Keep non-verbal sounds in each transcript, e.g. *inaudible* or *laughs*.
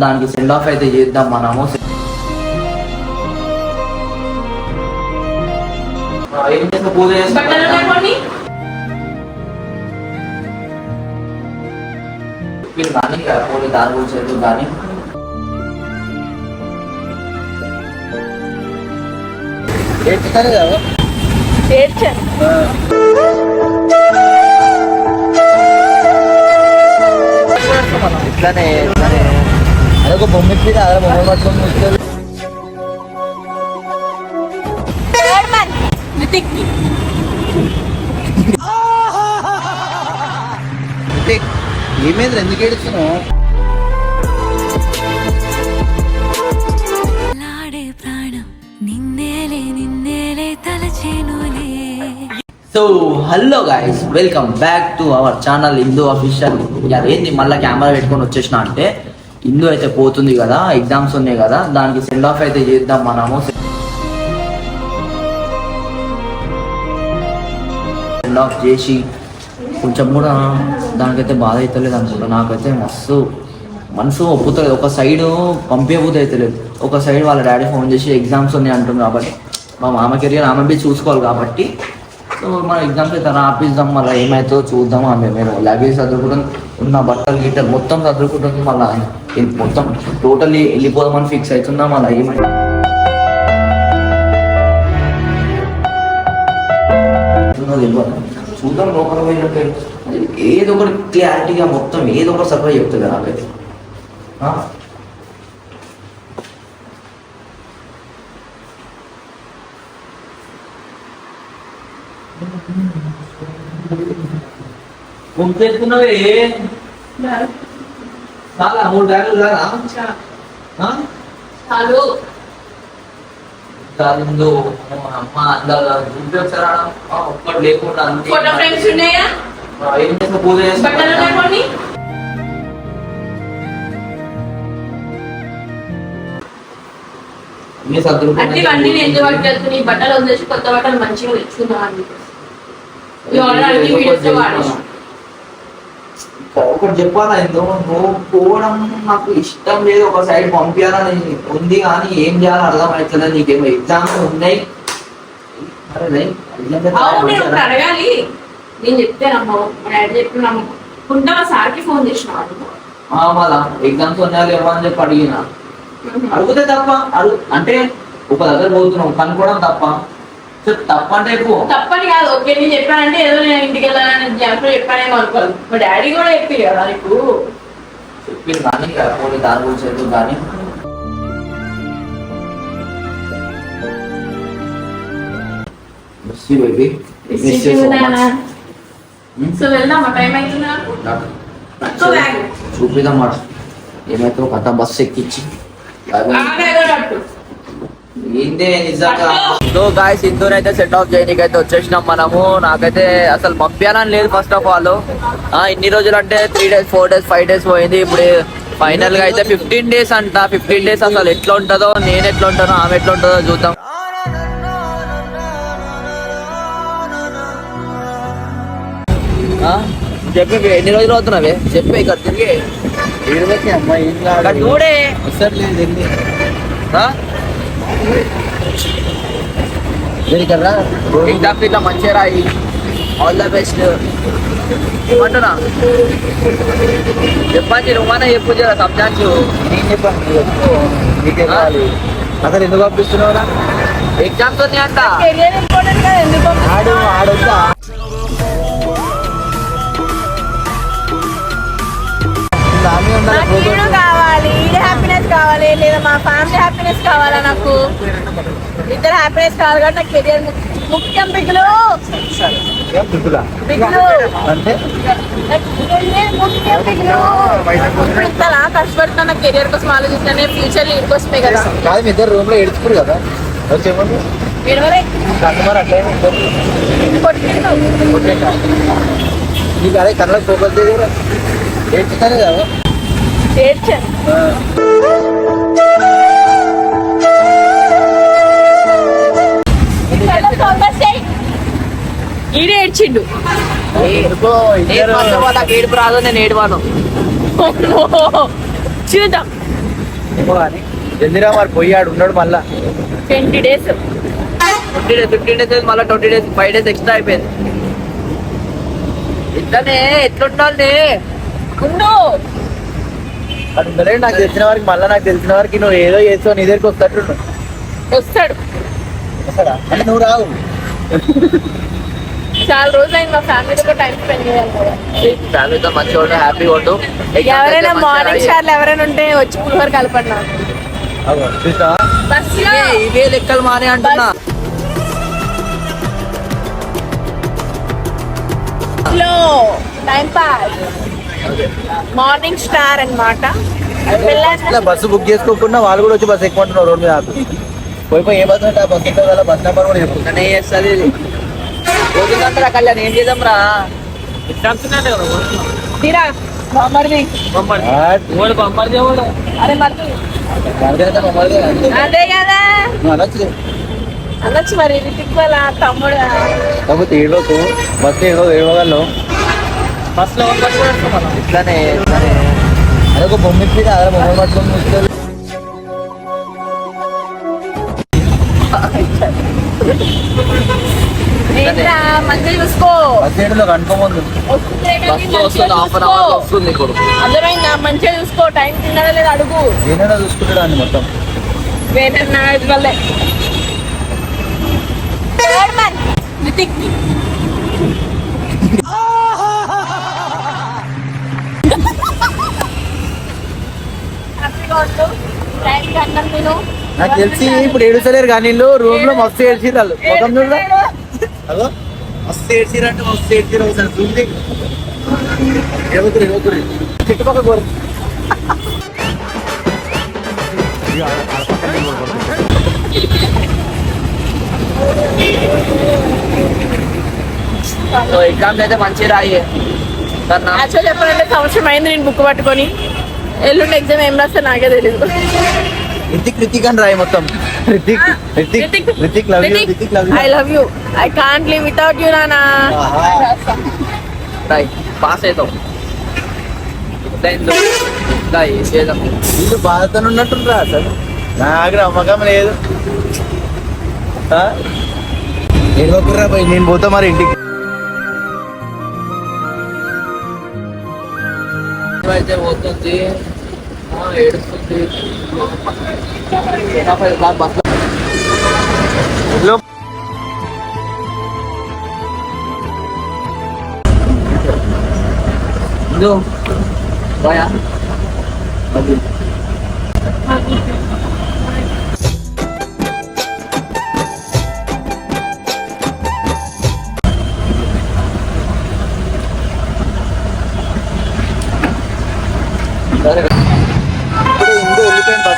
దానికి send off అయితే చేద్దాం మనము. ఏం పూజ కానీ పూజ దాని గురించి ఎందుకు కానీ ఎత్తుతారు కదా? ఏడ్చాను ఇట్లానే అదొక బొమ్మ ఇప్పింది అదే బొమ్మ పట్టుకొని ఏమైంది ఎందుకు ఏడుస్తున్నావు? లాడే ప్రాణం నిన్నేలే నిన్నేలే తలచేనులే. So hello guys welcome back to our channel Hindu official ఏంది మళ్ళీ కెమెరా పెట్టుకొని వచ్చేసిన అంటే హిందూ అయితే పోతుంది కదా ఎగ్జామ్స్ ఉన్నాయి కదా దానికి సెండ్ ఆఫ్ అయితే చేద్దాం మనము. సెండ్ ఆఫ్ చేసి కొంచెం కూడా దానికైతే బాధ అవుతలేదు అనుకుంటా. నాకైతే మస్తు మనసు ఒప్పుతలేదు. ఒక సైడ్ పంపించబుద్ధి అవుతలేదు ఒక సైడ్ వాళ్ళ డాడీ ఫోన్ చేసి ఎగ్జామ్స్ ఉన్నాయి అంటుంది కాబట్టి మా మామ కెరియర్ ఆమె చూసుకోవాలి కాబట్టి సో మన ఎగ్జామ్స్ అయితే రాపిద్దాం మళ్ళీ ఏమవుతుందో చూద్దాం ఆమె మేము లగేజ్ చదువుకుంటాం ఉన్న బట్టలు గిట్టలు మొత్తం చదువుకుంటుంది మళ్ళీ. మొత్తం టోటల్లీ వెళ్ళిపోదామని ఫిక్స్ అవుతుందా మళ్ళీ ఏమైతే చూద్దాం లోపల పోయినట్టు ఏదో ఒకటి క్లారిటీగా మొత్తం ఏదో ఒకటి సర్ప్రైజ్ చెప్తుంది నాకైతే. ఆ? ముంచెత్తున్నవే చాలా మూడు బ్యాగులు ఆ? చాలు. అమ్మ ఒక్కటి లేకుండా ఏం పూజ. బట్టలు అన్నీ నేను కొత్త బట్టలు మంచిగా తెచ్చుకుందాం అని ఈ ఆర్డర్ అన్ని వీడియోస్లో వాడేసి. ఒకటి చెప్పాలా ఎందుకు నువ్వు పోవడం నాకు ఇష్టం లేదు. ఒక సైడ్ పంపించాలని ఉంది కానీ ఏం చేయాలో అర్థం అవుతుంది నీకేమో ఎగ్జామ్స్ ఉన్నాయి. అడగాలి. నేను చెప్తే నమ్మవు మా డాడీ చెప్పి నమ్మకుంటా మా సార్కి ఫోన్ చేసిన మళ్ళా ఎగ్జామ్స్ ఉన్నాయా లేవా అని చెప్పి అడిగిన. అడిగితే తప్ప అడుగు. అంటే ఒక దగ్గర పోతున్నావు కనుక్కోవడం తప్ప. చెప్పు తప్ప అంటే ఎక్కువ తప్పని కాదు ఓకే నేను చెప్పానంటే ఏదో నేను ఇంటికి వెళ్ళాలని జ్ఞాపకం చెప్పానేమో అనుకోవాలి మా డాడీ కూడా చెప్పి కదా నీకు. చెప్పింది కానీ పోనీ దాని గురించి ఎందుకు కానీ. Miss baby miss so much so వెళ్దామా? టైం అవుతుంది? చూపిద్దాం మాట. ఏమైతే కథ బస్సు ఎక్కించి. సో గాయస్ ఇందూర్ అయితే సెట్ ఆఫ్ చేయడానికి అయితే వచ్చేసినాం మనము. నాకైతే అసలు పంపించాలని లేదు ఫస్ట్ ఆఫ్ ఆల్ ఇన్ని రోజులు అంటే three days four days five days పోయింది. ఇప్పుడు ఫైనల్గా అయితే ఫిఫ్టీన్ డేస్ అంట. ఫిఫ్టీన్ డేస్ అసలు ఎట్లా ఉంటుందో నేను ఎట్లా ఉంటానో ఆమె ఎట్లా ఉంటుందో చూద్దాం? చెప్పి ఎన్ని రోజులు అవుతున్నావే? చెప్పే ఇక్కడ తిరిగి. ఇక్కడ ఆ? ఎగ్జామ్స్ ఇట్లా మంచిగా రాయి. ఆల్ ద బెస్ట్ ఏమంటున్నా? చెప్పండి నువ్వన్నా చెప్పు జర సబ్జాన్స్ నేను చెప్పాను అసలు ఎందుకు పంపిస్తున్నావురా? ఎగ్జామ్స్ ఆడు ఆడొద్దా ఫ్యామిలీ హ్యాపీనెస్ కావాలా నాకు? ఇద్దరు హ్యాపీనెస్ కావాలి కాబట్టి నాకు కెరియర్ ముఖ్యం బిగులు. ఇంతలా కష్టపడుతున్నా నా కెరియర్ కోసం ఆలోచిస్తానే ఫ్యూచర్ లీడ్ కోసమే కదా. కాదు ఇద్దరు రూమ్లో ఏడుచుకోరు కదా. వచ్చి చెప్పండి ఎడవలే కస్టమర్ అట్లా కొట్టిండు నీకు అదే కళ్ళకి దగ్గర ఏడ్చుతాను కదా. ఏడ్చాను. ఈడే ఏడ్చిండు. ఏడుపు రాదు నేను ఏడువాను. చూద్దాం. జల్దిరా మరి పోయాడు ఉన్నాడు మళ్ళా. Twenty days. Twenty days fifteen days మళ్ళీ twenty days five days extra అయిపోయింది. ఇట్లానే ఎట్లుండాలి ఉండు. నాకు తెలిసిన వారికి మళ్ళీ నాకు తెలిసిన వారికి నువ్వు ఏదో చేస్తావు నీ దగ్గరికి వస్తాడు. వస్తాడు? వస్తాడా నువ్వు రావు. చాలా రోజులు అయింది మా ఫ్యామిలీతో టైం స్పెండ్ చేయాలి ఫ్యామిలీతో మంచిగా ఉండు హ్యాపీగా ఉండు. ఎవరైనా మార్నింగ్ స్టార్లు ఎవరైనా ఉంటే వచ్చి పులిహోర కలపండి ఇవే లెక్కలు మానే అంటున్నా. Time pass. మార్నింగ్ స్టార్ అన్నమాట. ఇట్లా బస్సు బుక్ చేసుకోకుండా వాళ్ళు కూడా వచ్చి బస్సు ఎక్కుంటున్నారు రోడ్ మీద. ఆపి. పోయి పోయి ఏ బస్సు అంటే ఆ బస్సు బస్ నెంబర్ కూడా చెప్పు. ఇట్లానే చేస్తుంది. రోజులంతా కళ్యాణ్? ఏం చేద్దాం రా తీరా బామ్మర్ది ఆట్. అరే మర్దు మనదే కదా మమ్మల్ని అంతే. అదే కదా. అనొచ్చు మరి రితిక్ వాళ్ళ తమ్ముడు. కాకపోతే ఏడవకు. బస్సు ఏడవ ఏడవగలను ఇట్లానే ఇట్లానే. అదొక బొమ్మ ఇచ్చి అదే బొమ్మ పట్టుకొని *laughs* మంచిగా చూసుకో. వస్తుందే అర్థమైందా? మంచిగా టైం తిన్నాడా లేదా అడుగు. ఏదైనా చూసుకుంటాడు అండి మొత్తం వల్లే. నాకు తెలిసి ఇప్పుడు ఏడుస్తలేరు కానీ రూమ్లో మస్తు ఏడ్చిరు వాళ్ళు. ముఖం చూడరా? అదో మస్తు ఏడ్చిరు అంటే మస్తు ఏడ్చిరు ఒకసారి చూసి ఏమవుతుంది ఏమవుతుంది చుట్టుపక్కల కోరు సో ఎగ్జామ్స్ అయితే మంచి రాయి. యాక్చువల్ చెప్పాలంటే సంవత్సరం అయింది నేను బుక్ పట్టుకొని. ఎల్లుండి ఎగ్జామ్ ఏం రాస్తే నాకే తెలియదు రితిక్ అని రాయి మొత్తం. Hrithik Hrithik Hrithik love you Hrithik love I love you I can't live without you నానా రాయి పాస్ అవుతాం ఏం చేద్దాం వీళ్ళు బాధతో ఉన్నట్టుండ్రా అసలు. నాకు నమ్మకం లేదు. ఏడవకుర్రా పోయి నేను పోతా మరి ఇంటికి. అయితే పోతుంది. ఆ, ఏడుస్తుంది బస్ లో- ఇందు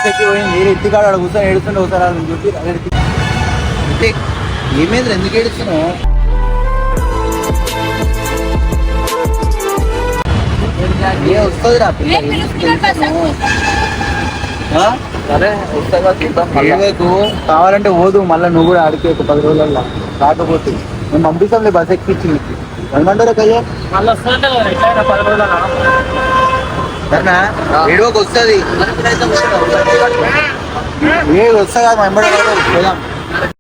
ఎక్కి పోయింది ఎత్తికాడు అక్కడ కూర్చొని ఏడుస్తుండే ఒకసారి అదే రితిక్. రితిక్, ఏమైంది ఎందుకు ఏడుస్తున్నావు? ఏ వస్తుంది? రా సరే మళ్ళా. ఏడవకు కావాలంటే పోదు మళ్ళీ నువ్వు కూడా ఆడికి ఒక పది రోజులల్లో. కాకపోతే మేము పంపిస్తాంలే బస్ ఎక్కించి నీకు. ఏమంటారు కయ్యా సరేనా ఏడవకు వస్తుంది మీరైతే వస్తారా? ఏ వస్తా కాదు మా వెంబడి పోదాం.